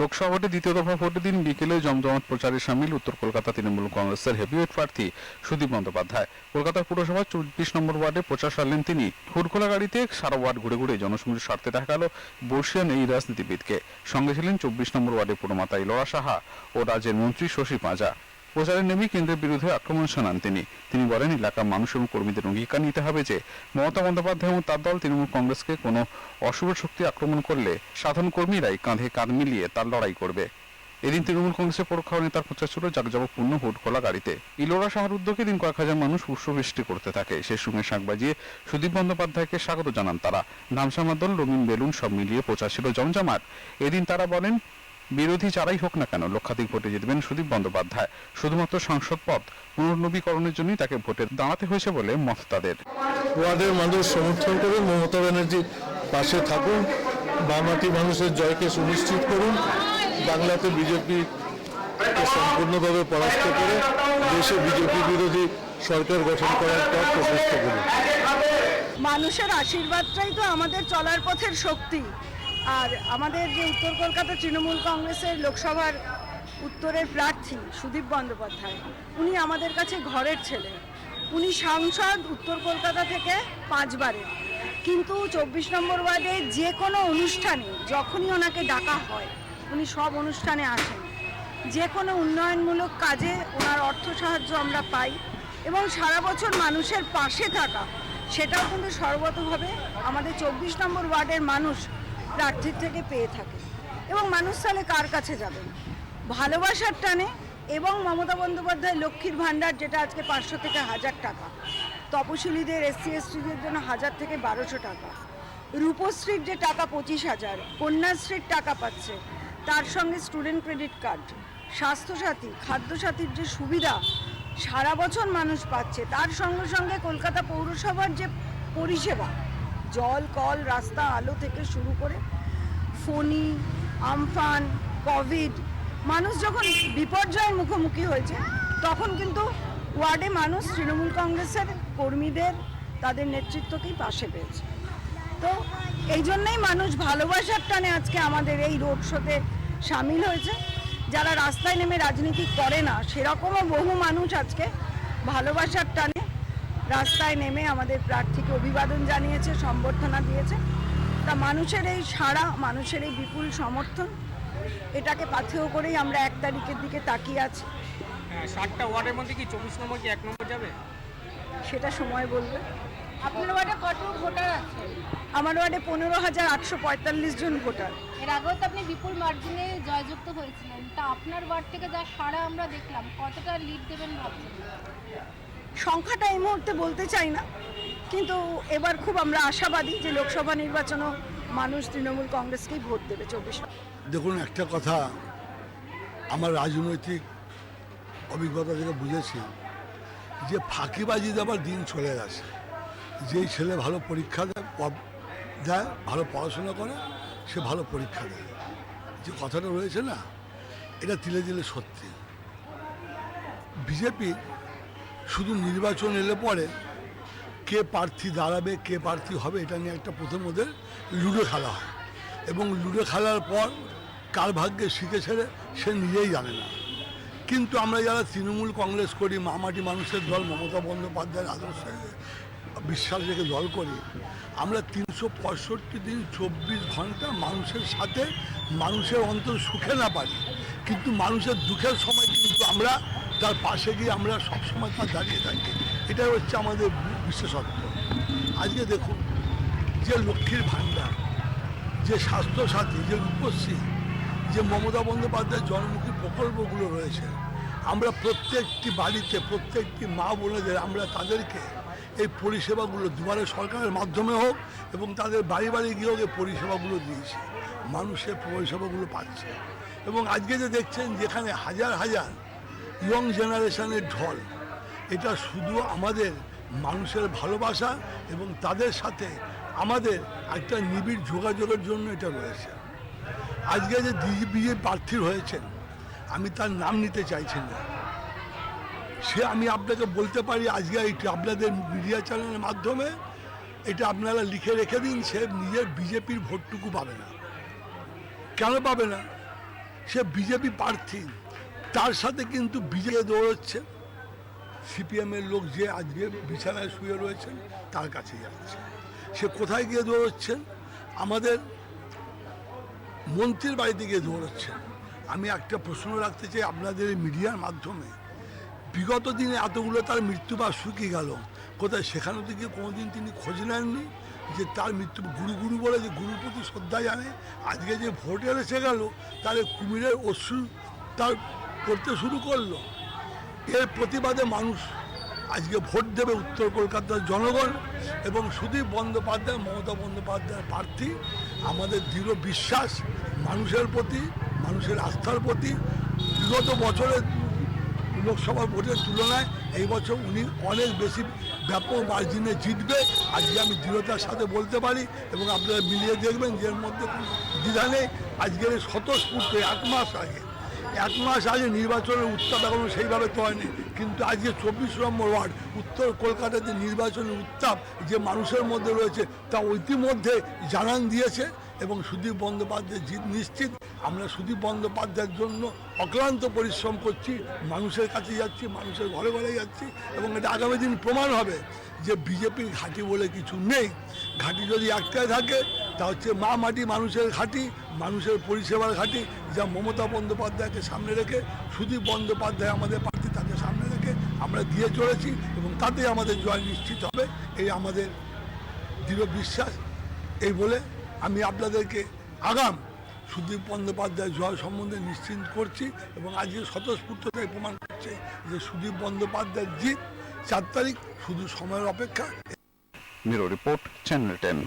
লোকসভা ভোটে দ্বিতীয় দফা ভোটের দিন বিকেলে জমজমাট প্রচারে সামিল উত্তর কলকাতা তৃণমূল কংগ্রেসের হেভিওয়েট প্রার্থী সুদীপ বন্দ্যোপাধ্যায়। কলকাতার পুরসভার চব্বিশ নম্বর ওয়ার্ডে প্রচার সারলেন তিনি। হুটখোলা গাড়িতে সারা ওয়ার্ড ঘুরে ঘুরে জনসমূহের স্বার্থে দেখা গেল বর্ষিয়ান এই রাজনীতিবিদকে। সঙ্গে ছিলেন চব্বিশ নম্বর ওয়ার্ডে পুরমাতা ইলোরা সাহা ও রাজ্যের মন্ত্রী শশী পাঁজা। প্রচারে নেমে কেন্দ্রের বিরুদ্ধে আক্রমণ শানান তিনি। তিনি বলেন, এলাকার মানুষ এবং কর্মীদের অঙ্গীকার নিতে হবে যে, মমতা বন্দ্যোপাধ্যায় এবং তার দল তৃণমূল কংগ্রেসকে কোনো অশুভ শক্তি আক্রমণ করলে সাধারণ কর্মীরাই কাঁধে কাঁধ মিলিয়ে তার লড়াই করবে। এদিন তৃণমূল কংগ্রেসের পরোক্ষ নেতার প্রচার ছিল জাকজমকপূর্ণ হুট খোলা গাড়িতে। ইলোরা শহর উদ্যোগে দিন কয়েক হাজার মানুষ পুষ্পবৃষ্টি করতে থাকে। সে সঙ্গে শাঁখ বাজিয়ে সুদীপ বন্দ্যোপাধ্যায়কে স্বাগত জানান তারা। ধামসামার দল, রঙিন বেলুন সব মিলিয়ে প্রচার ছিল জমজমাট। এদিন তারা বলেন বিরোধী যারাই হোক না কেন লক্ষাধিক ভোটে জিতবেন সুদীপ বন্দ্যোপাধ্যায়। শুধুমাত্র সাংসদ পদ পুনর্নবীকরণের জন্যই তাকে ভোটে দাঁড়াতে হয়েছে বলে মত তাদের। ওয়ার্ডের মানুষ সমর্থন করুন মমতা ব্যানার্জির পাশে থাকুন বামাটি মানুষের জয়কে সুনিশ্চিত করুন বাংলাতে বিজেপি সম্পূর্ণভাবে পরাস্ত করে দেশে বিজেপি বিরোধী সরকার গঠন করার পথ প্রশস্ত করুন মানুষের আশীর্বাদটাই তো আমাদের চলার পথের শক্তি। আর আমাদের যে উত্তর কলকাতা তৃণমূল কংগ্রেসের লোকসভার উত্তরের প্রার্থী সুদীপ বন্দ্যোপাধ্যায়, উনি আমাদের কাছে ঘরের ছেলে। উনি সাংসদ উত্তর কলকাতা থেকে পাঁচবারের কিন্তু চব্বিশ নম্বর ওয়ার্ডে যে কোনো অনুষ্ঠানে যখনই ওনাকে ডাকা হয়, উনি সব অনুষ্ঠানে আসেন। যে কোনো উন্নয়নমূলক কাজে ওনার অর্থ সাহায্য আমরা পাই এবং সারা বছর মানুষের পাশে থাকা, সেটাও কিন্তু সর্বতভাবে আমাদের চব্বিশ নম্বর ওয়ার্ডের মানুষ প্রার্থীর থেকে পেয়ে থাকে। এবং মানুষ তাহলে কার কাছে যাবেন ভালোবাসার টানে এবং মমতা বন্দ্যোপাধ্যায় লক্ষ্মীর ভাণ্ডার, যেটা আজকে পাঁচশো থেকে হাজার টাকা। তপশিলীদের এসসি এসটিদের জন্য হাজার থেকে বারোশো টাকা। রূপশ্রীর যে টাকা পঁচিশ হাজার, কন্যাশ্রীর টাকা পাচ্ছে, তার সঙ্গে স্টুডেন্ট ক্রেডিট কার্ড, স্বাস্থ্যসাথী, খাদ্যসাথীর যে সুবিধা, সারা বছর মানুষ পাচ্ছে, তার সঙ্গে সঙ্গে কলকাতা পৌরসভার যে পরিষেবা জল, কল, রাস্তা, আলো থেকে শুরু করে ফণি, আমফান, কোভিড, মানুষ যখন বিপর্যয়ের মুখোমুখি হয়েছে, তখন কিন্তু ওয়ার্ডে মানুষ তৃণমূল কংগ্রেসের কর্মীদের, তাদের নেতৃত্বকেই পাশে পেয়েছে। তো এই জন্যই মানুষ ভালোবাসার টানে আজকে আমাদের এই রোড শোতে সামিল হয়েছে। যারা রাস্তায় নেমে রাজনীতি করে না, সেরকমও বহু মানুষ আজকে ভালোবাসার টানে রাস্তায় নেমে আমাদের প্রার্থীকে অভিবাদন জানিয়েছে সম্বর্ধনা দিয়েছে। তা মানুষের এই সাড়া মানুষের এই বিপুল সমর্থন এটাকে পাথেয় করেই আমরা এক তারিখের দিকে তাকিয়ে আছি। হ্যাঁ ষাটটা ওয়ার্ডের মধ্যে কি চব্বিশ নম্বর কি এক নম্বর যাবে? সেটা সময় বলবে। আপনার ওয়ার্ডে কত ভোটার আছে? আমার ওয়ার্ডে পনেরো হাজার আটশো পঁয়তাল্লিশ জন ভোটার। এর আগেও তো আপনি বিপুল মার্জিনে জয়যুক্ত হয়েছিলেন। তা আপনার ওয়ার্ড থেকে যা সারা আমরা দেখলাম কতটা লিড দেবেন ভাবছেন? সংখ্যাটা এই মুহূর্তে বলতে চাই না। কিন্তু এবার খুব আমরা আশাবাদী যে লোকসভা নির্বাচনও মানুষ তৃণমূল কংগ্রেসকেই ভোট দেবে চব্বিশ দেখুন, একটা কথা আমার রাজনৈতিক অভিজ্ঞতা থেকে বুঝেছি যে ফাঁকিবাজি দেওয়ার দিন চলে গেছে যেই ছেলে ভালো পরীক্ষা দেয় দেয়, ভালো পড়াশোনা করে, সে ভালো পরীক্ষা দেয়। যে কথাটা রয়েছে না, এটা তিলে তিলে সত্যি। বিজেপি শুধু নির্বাচন এলে পরে কে প্রার্থী দাঁড়াবে, কে প্রার্থী হবে, এটা নিয়ে একটা প্রথম ওদের লুডো খেলা হয়। এবং লুডো খেলার পর কার ভাগ্যে শিখে ছেড়ে, সে নিজেই জানে না। কিন্তু আমরা যারা তৃণমূল কংগ্রেস করি, মামাটি মানুষের দল, মমতা বন্দ্যোপাধ্যায়ের আদর্শে বিশ্বাস রেখে দল করি, আমরা তিনশো পঁয়ষট্টি দিন চব্বিশ ঘণ্টা মানুষের সাথে মানুষের অন্তর সুখে না পারি। কিন্তু মানুষের দুঃখের সময় কিন্তু আমরা তার পাশে গিয়ে আমরা সবসময় তার দাঁড়িয়ে থাকি। এটাই হচ্ছে আমাদের বিশেষত্ব। আজকে দেখুন, যে লক্ষ্মীর ভাণ্ডার, যে স্বাস্থ্যসাথী, যে রূপশ্রী, যে মমতা বন্দ্যোপাধ্যায়ের জনমুখী প্রকল্পগুলো রয়েছে, আমরা প্রত্যেকটি বাড়িতে প্রত্যেকটি মা বোনেদের, আমরা তাদেরকে এই পরিষেবাগুলো দুয়ারে সরকারের মাধ্যমে হোক এবং তাদের বাড়ি বাড়ি গিয়ে হোক এই পরিষেবাগুলো দিয়েছি। মানুষের পরিষেবাগুলো পাচ্ছে। এবং আজকে যে দেখছেন, যেখানে হাজার হাজার ইয়ং জেনারেশনের ঢল। এটা শুধু আমাদের মানুষের ভালোবাসা এবং তাদের সাথে আমাদের একটা নিবিড় যোগাযোগের জন্য এটা রয়েছে। আজকে যে বিজেপি প্রার্থী হয়েছেন, আমি তার নাম নিতে চাইছি না। সে আমি আপনাকে বলতে পারি, আজকে আপনাদের মিডিয়া চ্যানেলের মাধ্যমে এটা আপনারা লিখে রেখে দিন, সে নিজের বিজেপির ভোটটুকু পাবে না। কেন পাবে না? সে বিজেপি প্রার্থী। তার সাথে কিন্তু বিজেপি দৌড়চ্ছে। সিপিএমের লোক যে আজকে বিছানায় শুয়ে রয়েছেন, তার কাছে যাচ্ছে। সে কোথায় গিয়ে দৌড়চ্ছেন? আমাদের মন্ত্রীর বাড়িতে গিয়ে দৌড়চ্ছেন। আমি একটা প্রশ্ন রাখতে চাই আপনাদের মিডিয়ার মাধ্যমে। বিগত দিনে এতগুলো তার মৃত্যুবার্ষিকী গেল? কোথায় সেখানে থেকে কোনোদিন তিনি খোঁজ নেননি যে তার মৃত্যু গুরু গুরু বলে যে গুরুর প্রতি শ্রদ্ধা জানে? আজকে যে ভোটে এসে গেল, তাহলে কুমিরের অশ্রু তার করতে শুরু করল। এর প্রতিবাদে মানুষ আজকে ভোট দেবে উত্তর কলকাতার জনগণ এবং সুদীপ বন্দ্যোপাধ্যায়, মমতা বন্দ্যোপাধ্যায়ের প্রার্থী, আমাদের দৃঢ় বিশ্বাস মানুষের প্রতি, মানুষের আস্থার প্রতি। বিগত বছরের লোকসভা ভোটের তুলনায় এই বছর উনি অনেক বেশি ব্যাপক মার্জিনে জিতবে। আজকে আমি দৃঢ়তার সাথে বলতে পারি এবং আপনারা মিলিয়ে দেখবেন যে মধ্যে দ্বিধা নেই। আজকের স্বতঃস্ফূর্ত এক মাস আগে এক মাস আগে নির্বাচনের উত্তাপ এখনও সেইভাবে তো হয়নি। কিন্তু আজকে চব্বিশ নম্বর ওয়ার্ড, উত্তর কলকাতাতে নির্বাচনের উত্তাপ, যে মানুষের মধ্যে রয়েছে, তা ইতিমধ্যে জানান দিয়েছে এবং সুদীপ বন্দ্যোপাধ্যায় জিত নিশ্চিত। আমরা সুদীপ বন্দ্যোপাধ্যায়ের জন্য অক্লান্ত পরিশ্রম করছি, মানুষের কাছে যাচ্ছি, মানুষের ঘরে ঘরে যাচ্ছি এবং এটা আগামী দিন প্রমাণ হবে যে বিজেপির ঘাঁটি বলে কিছু নেই। ঘাঁটি যদি একটাই থাকে তা হচ্ছে মা মাটি মানুষের ঘাঁটি মানুষের পরিষেবার ঘাঁটি যা মমতা বন্দ্যোপাধ্যায়কে সামনে রেখে, সুদীপ বন্দ্যোপাধ্যায় আমাদের প্রার্থী, তাকে সামনে রেখে আমরা দিয়ে চলেছি এবং তাতে আমাদের জয় নিশ্চিত হবে। এই আমাদের দৃঢ় বিশ্বাস। এই বলে আমি আপনাদেরকে আগাম সুদীপ বন্দ্যোপাধ্যায় জয় সম্বন্ধে নিশ্চিন্ত করছি এবং আজকে স্বতঃস্ফূর্ততায় প্রমাণ করছে যে সুদীপ বন্দ্যোপাধ্যায়ের জিত, চার তারিখ শুধু সময়ের অপেক্ষা। Report, channel ten.